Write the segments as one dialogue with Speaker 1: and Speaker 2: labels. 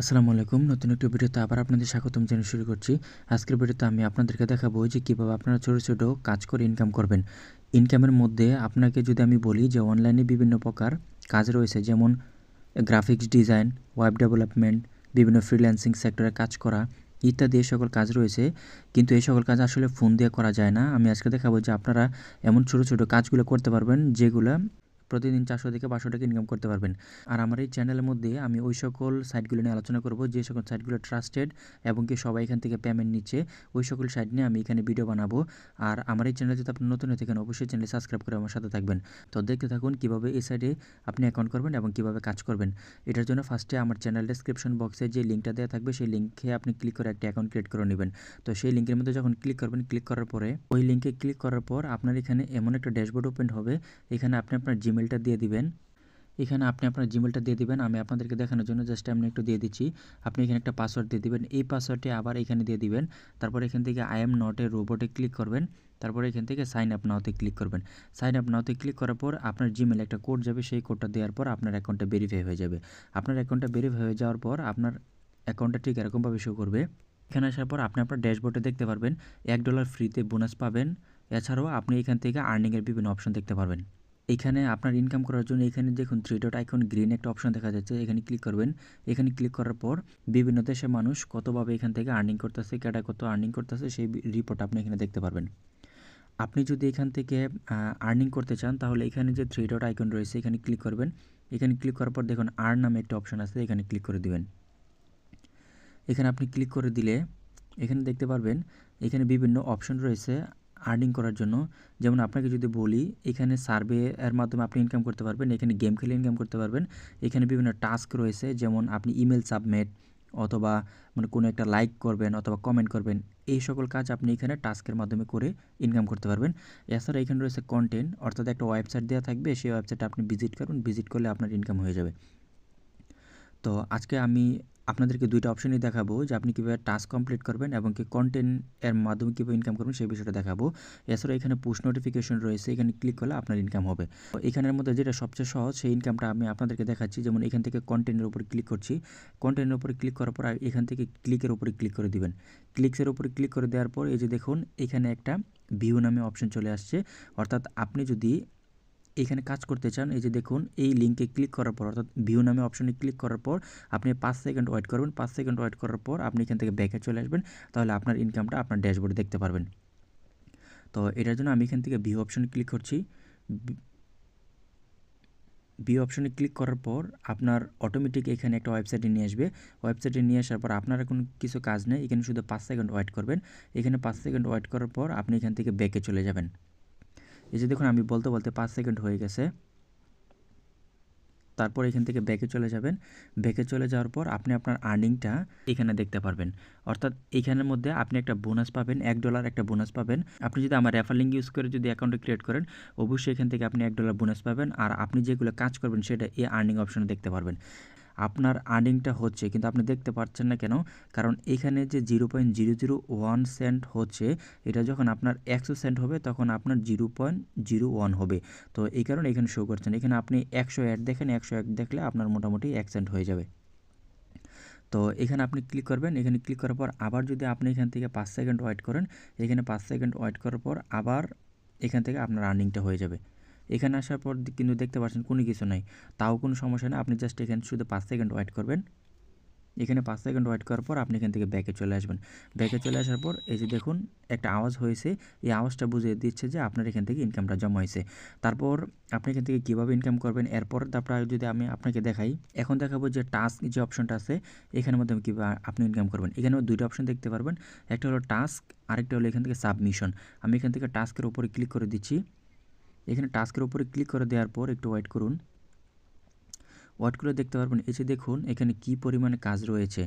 Speaker 1: আসসালামু আলাইকুম। নতুন একটি ভিডিওতে আবার আপনাদের স্বাগতম জানিয়ে শুরু করছি। আজকের ভিডিওতে আমি আপনাদেরকে দেখাবো যে কীভাবে আপনারা ছোটো ছোটো কাজ করে ইনকাম করবেন। ইনকামের মধ্যে আপনাকে যদি আমি বলি যে অনলাইনে বিভিন্ন প্রকার কাজ রয়েছে, যেমন গ্রাফিক্স ডিজাইন ওয়েব ডেভেলপমেন্ট বিভিন্ন ফ্রিল্যান্সিং সেক্টরে কাজ করা ইত্যাদি এই সকল কাজ রয়েছে। কিন্তু এই সকল কাজ আসলে ফোন দিয়ে করা যায় না। আমি আজকে দেখাবো যে আপনারা এমন ছোটো ছোটো কাজগুলো করতে পারবেন যেগুলো প্রতিদিন চারশো থেকে পাঁচশো টাকা ইনকাম করতে পারবেন। আর আমার এই চ্যানেলের মধ্যে আমি ওই সকল সাইটগুলো নিয়ে আলোচনা করব, যে সকল সাইটগুলো ট্রাস্টেড এবং কি সবাই এখান থেকে পেমেন্ট নিচ্ছে, ওই সকল সাইট নিয়ে আমি এখানে ভিডিও বানাবো। আর আমার এই চ্যানেল যদি আপনি নতুন হয়ে থাকেন, অবশ্যই চ্যানেল সাবস্ক্রাইব করে আমার সাথে থাকবেন। তো দেখতে থাকুন কীভাবে এই সাইডে আপনি অ্যাকাউন্ট করবেন এবং কীভাবে কাজ করবেন। এটার জন্য ফার্স্টে আমার চ্যানেল ডিসক্রিপশন বক্সে যে লিঙ্কটা দেওয়া থাকবে, সেই লিঙ্কে আপনি ক্লিক করে একটা অ্যাকাউন্ট ক্রিয়েট করে নেবেন। তো সেই লিঙ্কের মধ্যে যখন ক্লিক করবেন ক্লিক করার পরে, ওই লিঙ্কে ক্লিক করার পর আপনার এখানে এমন একটা ড্যাশবোর্ড ওপেন হবে, এখানে আপনি আপনার জিমেলটা দিয়ে দিবেন। এখানে আপনি আপনার জিমেলটা দিয়ে দিবেন। আমি আপনাদেরকে দেখানোর জন্য জাস্ট আমি একটু দিয়ে দিচ্ছি। আপনি এখানে একটা পাসওয়ার্ড দিয়ে দিবেন। এই পাসওয়ার্ডটি আবার এখানে দিয়ে দিবেন। তারপর এখান থেকে আই এম নট এ রোবটে ক্লিক করবেন। তারপরে এখান থেকে সাইন আপ নাওতে ক্লিক করবেন। সাইন আপ নাওতে ক্লিক করার পর আপনার জিমেল একটা কোড যাবে। সেই কোডটা দেওয়ার পর আপনার অ্যাকাউন্টটা ভেরিফাই হয়ে যাবে। আপনার অ্যাকাউন্টটা ভেরিফাই হয়ে যাওয়ার পর আপনার অ্যাকাউন্টটা ঠিক এরকমভাবে শো করবে। এখানে আসার পর আপনি আপনার ড্যাশবোর্ডে দেখতে পারবেন। এক ডলার ফ্রিতে বোনাস পাবেন। এছাড়াও আপনি এখান থেকে আর্নিংয়ের বিভিন্ন অপশন দেখতে পারবেন। এখানে আপনার ইনকাম করার জন্য এখানে দেখুন থ্রি ডট আইকন গ্রিন একটা অপশন দেখা যাচ্ছে, এখানে ক্লিক করবেন। এখানে ক্লিক করার পর বিভিন্ন দেশের মানুষ কতভাবে এখান থেকে আর্নিং করতেছে কেটা কত আর্নিং করতেছে, সেই রিপোর্ট আপনি এখানে দেখতে পারবেন। আপনি যদি এখান থেকে আর্নিং করতে চান, তাহলে এখানে যে থ্রি ডট আইকন রয়েছে, এখানে ক্লিক করবেন। এখানে ক্লিক করার পর দেখুন আর্ন নামে একটা অপশন আছে, এখানে ক্লিক করে দিবেন। এখানে আপনি ক্লিক করে দিলে, এখানে দেখতে পারবেন, এখানে বিভিন্ন অপশন রয়েছে। আর্নিং করার জন্য। যেমন আপনাকে যদি বলি, এখানে সার্ভে এর মাধ্যমে আপনি ইনকাম করতে পারবেন, এখানে গেম খেলে ইনকাম করতে পারবেন। এখানে বিভিন্ন টাস্ক রয়েছে, যেমন আপনি ইমেল সাবমিট অথবা মানে কোনো একটা লাইক করবেন অথবা কমেন্ট করবেন। এই সকল কাজ আপনি এখানে টাস্কের মাধ্যমে করে ইনকাম করতে পারবেন। এছাড়া এখানে রয়েছে কন্টেন্ট অর্থাৎ একটা ওয়েবসাইট দেওয়া থাকবে, সেই ওয়েবসাইটটা আপনি ভিজিট করুন ভিজিট করলে আপনার ইনকাম হয়ে যাবে। তো আজকে আমি আপনাদেরকে দুইটা অপশনই দেখাবো যে আপনি কীভাবে টাস্ক কমপ্লিট করবেন এবং কি কন্টেন্ট এর মাধ্যমে কীভাবে ইনকাম করবেন সেই বিষয়টা দেখাবো। এছাড়া এখানে পুশ নোটিফিকেশন রয়েছে, এখানে ক্লিক করলে আপনার ইনকাম হবে। এখানের মধ্যে যেটা সবচেয়ে সহজ, সেই ইনকামটা আমি আপনাদেরকে দেখাচ্ছি। যেমন এখান থেকে কন্টেন্টের উপরে ক্লিক করছি। কন্টেন্টের উপরে ক্লিক করার পর এখান থেকে ক্লিকের উপরে ক্লিক করে দিবেন। ক্লিকসের উপরে ক্লিক করে দেওয়ার পর এই যে দেখুন, এখানে একটা ভিউ নামে অপশন চলে আসছে। অর্থাৎ আপনি যদি এখানে কাজ করতে চান, এই যে দেখুন, এই লিঙ্কে ক্লিক করার পর, অর্থাৎ ভিউ নামে অপশনে ক্লিক করার পর, আপনি পাঁচ সেকেন্ড ওয়েট করবেন। পাঁচ সেকেন্ড ওয়েট করার পর, আপনি এখান থেকে ব্যাকে চলে আসবেন। তাহলে আপনার ইনকামটা আপনার ড্যাশবোর্ডে দেখতে পারবেন। তো এটার জন্য আমি এখান থেকে ভিউ অপশনে ক্লিক করছি। বি অপশনে ক্লিক করার পর, আপনার অটোমেটিক এখানে একটা ওয়েবসাইটে নিয়ে আসবে। ওয়েবসাইটে নিয়ে আসার পর, আপনার এখন কিছু কাজ নেই। এখানে শুধু পাঁচ সেকেন্ড ওয়েট করবেন। এখানে পাঁচ সেকেন্ড ওয়েট করার পর, আপনি এখান থেকে ব্যাকে চলে যাবেন। এই যে দেখুন, আমি বলতে বলতে পাঁচ সেকেন্ড হয়ে গেছে। তারপর এখান থেকে ব্যাকে চলে যাবেন। ব্যাকে চলে যাওয়ার পর আপনি আপনার আর্নিংটা এখানে দেখতে পারবেন। অর্থাৎ এখানের মধ্যে আপনি একটা বোনাস পাবেন, এক ডলার একটা বোনাস পাবেন। আপনি যদি আমার রেফার লিঙ্ক ইউজ করে যদি অ্যাকাউন্টে ক্রিয়েট করেন, অবশ্যই এখান থেকে আপনি এক ডলার বোনাস পাবেন। আর আপনি যেগুলো কাজ করবেন, সেটা এই আর্নিং অপশনে দেখতে পারবেন। আপনার আর্নিংটা হচ্ছে, কিন্তু আপনি দেখতে পাচ্ছেন না কেন? কারণ এখানে যে zero point zero zero one cent হচ্ছে, এটা যখন আপনার একশো সেন্ট হবে, তখন আপনার জিরো পয়েন্ট জিরো ওয়ান হবে। তো এই কারণে এখানে শো করছেন। এখানে আপনি একশো অ্যাড দেখেন, একশো এক দেখলে আপনার মোটামুটি এক সেন্ট হয়ে যাবে। তো এখানে আপনি ক্লিক করবেন। এখানে ক্লিক করার পর আবার যদি আপনি এখান থেকে পাঁচ সেকেন্ড ওয়েট করেন, এখানে পাঁচ সেকেন্ড ওয়েট করার পর আবার এখান থেকে আপনার আর্নিংটা হয়ে যাবে। এখানে আসার পর কিন্তু দেখতে পাচ্ছেন কোনো কিছু নাই। তাও কোনো সমস্যা নেই। আপনি জাস্ট এখানে শুধু পাঁচ সেকেন্ড ওয়েট করবেন। এখানে পাঁচ সেকেন্ড ওয়েট করার পর আপনি এখান থেকে ব্যাকে চলে আসবেন। ব্যাকে চলে আসার পর এই যে দেখুন, একটা আওয়াজ হয়েছে। এই আওয়াজটা বুঝিয়ে দিচ্ছে যে আপনার এখান থেকে ইনকামটা জমা হয়েছে। তারপর আপনি এখান থেকে কীভাবে ইনকাম করবেন? এরপর তারপর যদি আমি আপনাকে দেখাই, এখন দেখাবো যে টাস্ক যে অপশনটা আছে এখানের মধ্যে কীভাবে আপনি ইনকাম করবেন। এখানে দুইটা অপশন দেখতে পারবেন। একটা হলো টাস্ক আরেকটা হলো এখান থেকে সাবমিশন আমি এখান থেকে টাস্কের উপরে ক্লিক করে দিচ্ছি। এখানে টাস্কের উপরে ক্লিক করে দেওয়ার পর একটু ওয়েট করুন। ওয়েট করে দেখতে পারবেন এসে দেখুন, এখানে কি পরিমাণে কাজ রয়েছে।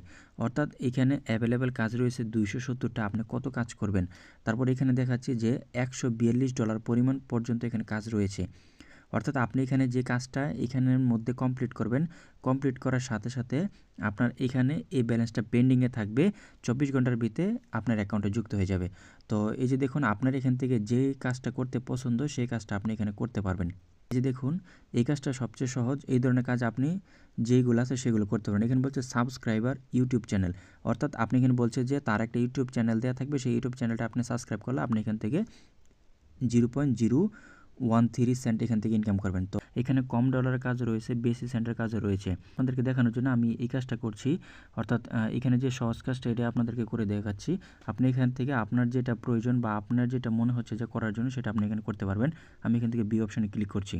Speaker 1: অর্থাৎ এখানে অ্যাভেলেবেল কাজ রয়েছে দুইশো সত্তরটা, আপনি কত কাজ করবেন? তারপর এখানে দেখাচ্ছি যে একশো বিয়াল্লিশ ডলার পরিমাণ পর্যন্ত এখানে কাজ রয়েছে। অর্থাৎ আপনি এখানে যে কাজটা এখানের মধ্যে কমপ্লিট করবেন কমপ্লিট করার সাথে সাথে আপনার এখানে এই ব্যালেন্সটা পেন্ডিংয়ে থাকবে, চব্বিশ ঘণ্টার ভিতরে আপনার অ্যাকাউন্টে যুক্ত হয়ে যাবে। তো এই যে দেখুন, আপনার এখান থেকে যে কাজটা করতে পছন্দ, সেই কাজটা আপনি এখানে করতে পারবেন। এই যে দেখুন, এই কাজটা সবচেয়ে সহজ, এই ধরনের কাজ আপনি যেইগুলো আছে সেগুলো করতে পারেন এখানে বলছে সাবস্ক্রাইবার ইউটিউব চ্যানেল অর্থাৎ আপনি এখানে বলছে যে তার একটা ইউটিউব চ্যানেল দেওয়া থাকবে, সেই ইউটিউব চ্যানেলটা আপনি সাবস্ক্রাইব করলে আপনি এখান থেকে zero point zero one three cent এখান থেকে ইনকাম করবেন। তো এখানে কম ডলারের কাজ রয়েছে, বেশি সেন্টের কাজ রয়েছে। আপনাদেরকে দেখানোর জন্য আমি এই কাজটা করছি। অর্থাৎ এখানে যে সহজ কাজটা এটা আপনাদেরকে করে দেখাচ্ছি। আপনি এখান থেকে আপনার যেটা প্রয়োজন বা আপনার যেটা মনে হচ্ছে যে করার জন্য সেটা আপনি এখানে করতে পারবেন। আমি এখান থেকে বি অপশানে ক্লিক করছি।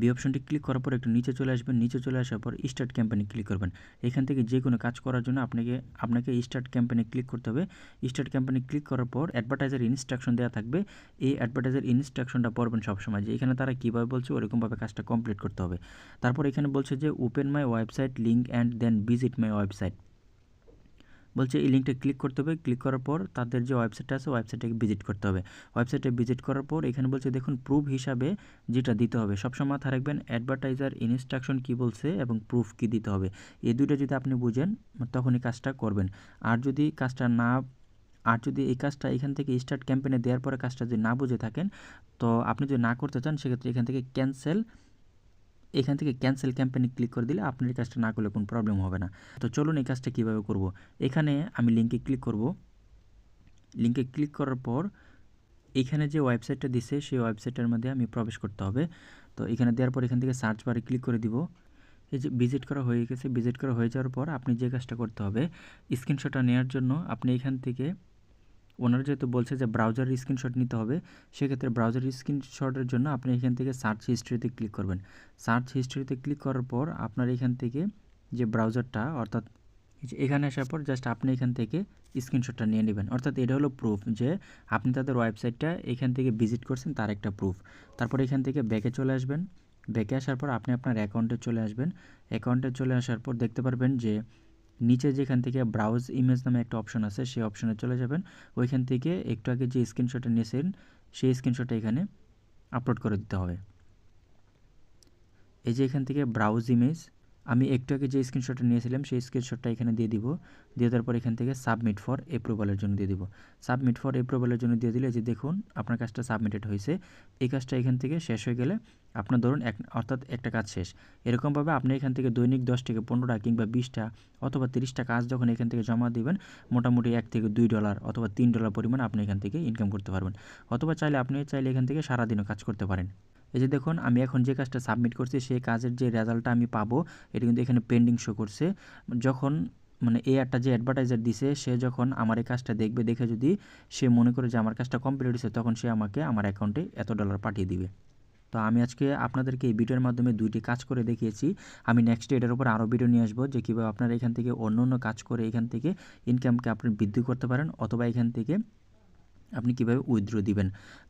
Speaker 1: বি অপশনটি ক্লিক করার পর একটু নিচে চলে আসবেন। নিচে চলে আসার পর স্টার্ট ক্যাম্পেনে ক্লিক করবেন। এখান থেকে যে কোনো কাজ করার জন্য আপনাকে আপনাকে স্টার্ট ক্যাম্পেনে ক্লিক করতে হবে। স্টার্ট ক্যাম্পেনে ক্লিক করার পর অ্যাডভার্টাইজার ইনস্ট্রাকশন দেওয়া থাকবে। এই অ্যাডভার্টাইজার ইনস্ট্রাকশনটা পড়বেন সবসময় যে এখানে তারা কীভাবে বলছে, ওরকমভাবে কাজটা কমপ্লিট করতে হবে। তারপর এখানে বলছে যে open my website link and then visit my website বলছে, এই লিঙ্কটা ক্লিক করতে হবে। ক্লিক করার পর তাদের যে ওয়েবসাইটটা আছে ওয়েবসাইটটাকে ভিজিট করতে হবে। ওয়েবসাইটে ভিজিট করার পর এখানে বলছে, দেখুন প্রুফ হিসাবে যেটা দিতে হবে, সবসময় মাথায় রাখবেন অ্যাডভার্টাইজার ইনস্ট্রাকশন কি বলছে এবং প্রুফ কি দিতে হবে। এই দুটো যদি আপনি বুঝেন তখনই কাজটা করবেন। আর যদি কাজটা না, আর যদি এই কাজটা এখান থেকে স্টার্ট ক্যাম্পেনে দেওয়ার পরে কাজটা যদি না বুঝে থাকেন, তো আপনি যদি না করতে চান, সেক্ষেত্রে এখান থেকে ক্যান্সেল এখান থেকে ক্যান্সেল ক্যাম্পেনে ক্লিক করে দিলে আপনার এই কাজটা না করলে কোনো প্রবলেম হবে না। তো চলুন এই কাজটা কীভাবে করব? এখানে আমি লিঙ্কে ক্লিক করব। লিঙ্কে ক্লিক করার পর এখানে যে ওয়েবসাইটটা দিছে, সেই ওয়েবসাইটের মধ্যে আমি প্রবেশ করতে হবে। তো এখানে দেওয়ার পর এখান থেকে সার্চ বারে ক্লিক করে দিব। এই যে ভিজিট করা হয়ে গেছে ভিজিট করা হয়ে যাওয়ার পর আপনি যে কাজটা করতে হবে স্ক্রিনশটটা নেওয়ার জন্য আপনি এখান থেকে ওনারা যেহেতু বলছে যে ব্রাউজার স্ক্রিনশট নিতে হবে, সেক্ষেত্রে ব্রাউজার স্ক্রিনশটের জন্য আপনি এখান থেকে সার্চ হিস্ট্রিতে ক্লিক করবেন। সার্চ হিস্ট্রিতে ক্লিক করার পর আপনার এখান থেকে যে ব্রাউজারটা অর্থাৎ এখানে আসার পর জাস্ট আপনি এখান থেকে স্ক্রিনশটটা নিয়ে নেবেন। অর্থাৎ এটা হলো প্রুফ যে আপনি তাদের ওয়েবসাইটটা এখান থেকে ভিজিট করছেন, তার একটা প্রুফ তারপর এখান থেকে ব্যাকে চলে আসবেন। ব্যাকে আসার পর আপনি আপনার অ্যাকাউন্টে চলে আসবেন। অ্যাকাউন্টে চলে আসার পর দেখতে পারবেন যে নিচে যেখান থেকে ব্রাউজ ইমেজ নামে একটা অপশন আছে, সেই অপশনে চলে যাবেন। ওইখান থেকে একটু আগে যে স্ক্রিনশটটা নিয়েছেন, সেই স্ক্রিনশটটা এখানে আপলোড করে দিতে হবে। এই যে এখান থেকে ব্রাউজ ইমেজ আমি একটু আগে যে স্ক্রিনশটটা নিয়েছিলাম, সেই স্ক্রিনশটটা এখানে দিয়ে দিব। দিয়ে দেওয়ার পর এখান থেকে সাবমিট ফর অ্যাপ্রুভালের জন্য দিয়ে দিব। সাবমিট ফর অ্যাপ্রুভালের জন্য দিয়ে দিলে যে দেখুন, আপনার কাজটা সাবমিটেড হয়েছে। এই কাজটা এখান থেকে শেষ হয়ে গেলে আপনার ধরুন এক, অর্থাৎ একটা কাজ শেষ। এরকমভাবে আপনি এখান থেকে দৈনিক দশ থেকে পনেরোটা কিংবা বিশটা অথবা তিরিশটা কাজ যখন এখান থেকে জমা দিবেন, মোটামুটি এক থেকে দুই ডলার অথবা তিন ডলার পরিমাণ আপনি এখান থেকে ইনকাম করতে পারবেন। অথবা চাইলে আপনি চাইলে এখান থেকে সারাদিনও কাজ করতে পারেন। এই যে দেখুন, আমি এখন যে কাজটা সাবমিট করছি, সেই কাজের যে রেজাল্টটা আমি পাবো, এটা কিন্তু এখানে পেন্ডিং শো করছে। যখন মানে এই একটা যে অ্যাডভার্টাইজার দিছে, সে যখন আমার এই কাজটা দেখবে, দেখে যদি সে মনে করে যে আমার কাজটা কমপ্লিট হয়েছে, তখন সে আমাকে আমার অ্যাকাউন্টে এত ডলার পাঠিয়ে দিবে। তো আমি আজকে আপনাদেরকে এই ভিডিওর মাধ্যমে দুইটি কাজ করে দেখিয়েছি। আমি নেক্সট এটার উপর আরও ভিডিও নিয়ে আসব, যে কীভাবে আপনারা এখান থেকে অন্য অন্য কাজ করে এখান থেকে ইনকামকে আপনি বৃদ্ধি করতে পারেন, অথবা এখান থেকে আপনি কীভাবে উইথড্র দিবেন?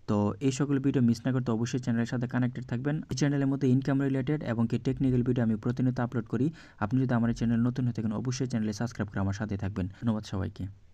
Speaker 1: তো এই সকল ভিডিও মিস না করতে অবশ্যই চ্যানেলের সাথে কানেক্টেড থাকবেন। এই চ্যানেলের মধ্যে ইনকাম রিলেটেড এবং কি টেকনিক্যাল ভিডিও আমি প্রতিনিয়ত আপলোড করি। আপনি যদি আমার চ্যানেল নতুন হয়ে থাকেন, অবশ্যই চ্যানেলে সাবস্ক্রাইব করে আমার সাথে থাকবেন। ধন্যবাদ সবাইকে।